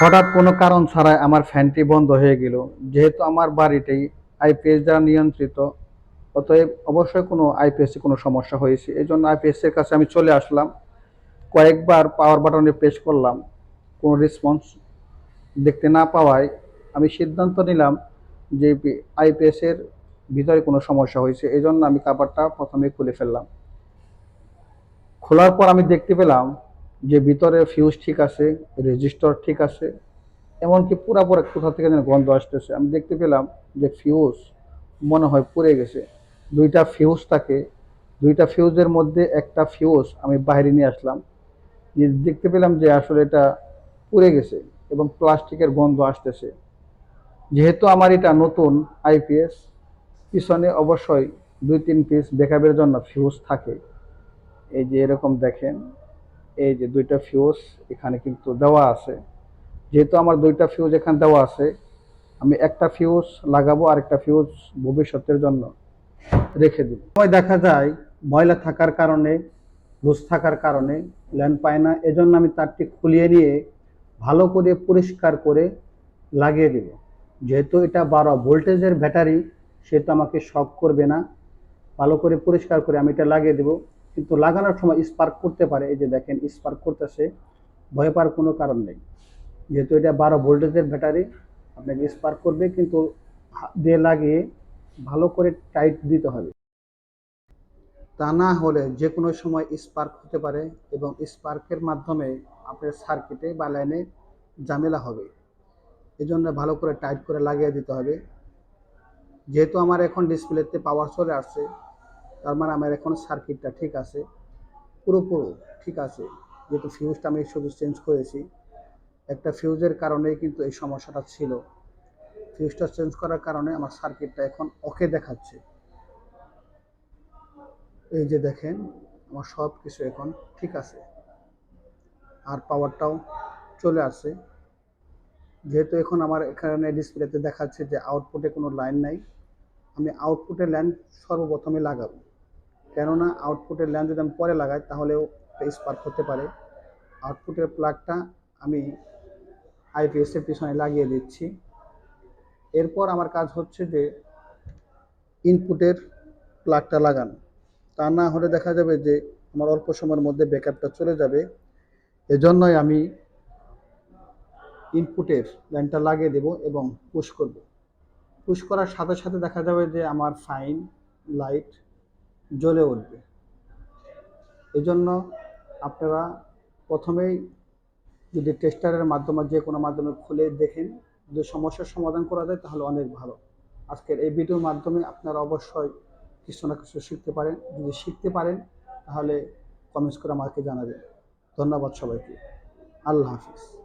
হঠাৎ কোনো কারণ ছাড়াই আমার ফ্যানটি বন্ধ হয়ে গেল। যেহেতু আমার বাড়িতেই আইপিএস দ্বারা নিয়ন্ত্রিত, অতএব অবশ্যই কোনো আইপিএসে কোনো সমস্যা হয়েছে। এই জন্য আইপিএস এর কাছে আমি চলে আসলাম। কয়েকবার পাওয়ার বাটনে প্রেস করলাম। কোনো রেসপন্স দেখতে না পাওয়ায় আমি সিদ্ধান্ত নিলাম যে আইপিএস এর ভিতরে কোনো সমস্যা হয়েছে। এই জন্য আমি কাপড়টা প্রথমে খুলে ফেললাম। খোলার পর আমি দেখতে পেলাম যে ভিতরে ফিউজ ঠিক আছে রেজিস্টার ঠিক আছে, এমনকি পুরাপুরা কোথা থেকে যেন গন্ধ আসতেছে। আমি দেখতে পেলাম যে ফিউজ মনে হয় পুড়ে গেছে। দুইটা ফিউজ থাকে। দুইটা ফিউজের মধ্যে একটা ফিউজ আমি বাইরে নিয়ে আসলাম। দেখতে পেলাম যে আসলে এটা পুড়ে গেছে এবং প্লাস্টিকের গন্ধ আসতেছে। যেহেতু আমার এটা নতুন আইপিএস পিছনে অবশ্যই দুই তিন পিস ব্যাকআপের জন্য ফিউজ থাকে। এই যে এরকম দেখেন। এই যে দুইটা ফিউজ এখানে কিন্তু দেওয়া আছে। যেহেতু আমার দুইটা ফিউজ এখানে দেওয়া আছে, আমি একটা ফিউজ লাগাবো আর একটা ফিউজ ভবিষ্যতের জন্য রেখে দিব। সময় দেখা যায়, ময়লা থাকার কারণে, লুজ থাকার কারণে ল্যান্ড পায় না, এজন্য আমি তারটি খুলিয়ে নিয়ে ভালো করে পরিষ্কার করে লাগিয়ে দেব। যেহেতু এটা বারো ভোল্টেজের ব্যাটারি, সেহেতু আমাকে শক করবে না। ভালো করে পরিষ্কার করে আমি এটা লাগিয়ে দেব। কিন্তু লাগানোর সময় স্পার্ক করতে পারে। এই যে দেখেন স্পার্ক করতেছে, ভয় পাওয়ার কোনো কারণ নেই। যেহেতু এটা বারো ভোল্টেজের ব্যাটারি, আপনাকে স্পার্ক করবে, কিন্তু দিয়ে লাগিয়ে ভালো করে টাইট দিতে হবে। তা না হলে যে কোনো সময় স্পার্ক হতে পারে এবং স্পার্কের মাধ্যমে আপনার সার্কিটে বা লাইনে ঝামেলা হবে। এজন্য ভালো করে টাইট করে লাগিয়ে দিতে হবে। যেহেতু আমার এখন ডিসপ্লেতে পাওয়ার চলে আসছে তার মানে আমার এখন সার্কিটটা ঠিক আছে। পুরোপুরো ঠিক আছে। যেহেতু ফিউজটা আমি শুধু চেঞ্জ করেছি। একটা ফিউজের কারণেই কিন্তু এই সমস্যাটা ছিল। ফিউজটা চেঞ্জ করার কারণে আমার সার্কিটটা এখন ওকে দেখাচ্ছে। এই যে দেখেন, আমার সব কিছু এখন ঠিক আছে। আর পাওয়ারটাও চলে আসছে। যেহেতু এখন আমার এখানে ডিসপ্লেতে দেখাচ্ছে যে আউটপুটে কোনো লাইন নাই। আমি আউটপুটের লাইন সর্বপ্রথমে লাগাবো। কেননা আউটপুটের লাইন যদি আমি পরে লাগাই, তাহলেও স্পার্ক হতে পারে। আউটপুটের প্লাগটা আমি আইপিএসের পিছনে লাগিয়ে দিচ্ছি। এরপর আমার কাজ হচ্ছে যে ইনপুটের প্লাগটা লাগানো। তা না হলে দেখা যাবে যে আমার অল্প সময়ের মধ্যে ব্যাকআপটা চলে যাবে। এজন্যই আমি ইনপুটের লাইনটা লাগিয়ে দেব এবং পুশ করব। পুশ করার সাথে সাথে দেখা যাবে যে আমার ফাইন লাইট জ্বলে উঠবে। এজন্য আপনারা প্রথমেই যদি টেস্টারের মাধ্যমে, যে কোনো মাধ্যমে খুলে দেখেন, যদি সমস্যার সমাধান করা যায়, তাহলে অনেক ভালো। আজকের এই ভিডিওর মাধ্যমে আপনারা অবশ্যই কিছু না কিছু শিখতে পারেন। যদি শিখতে পারেন, তাহলে কমেন্টস করে আমাকে জানাবেন। ধন্যবাদ সবাইকে। আল্লাহ হাফিজ।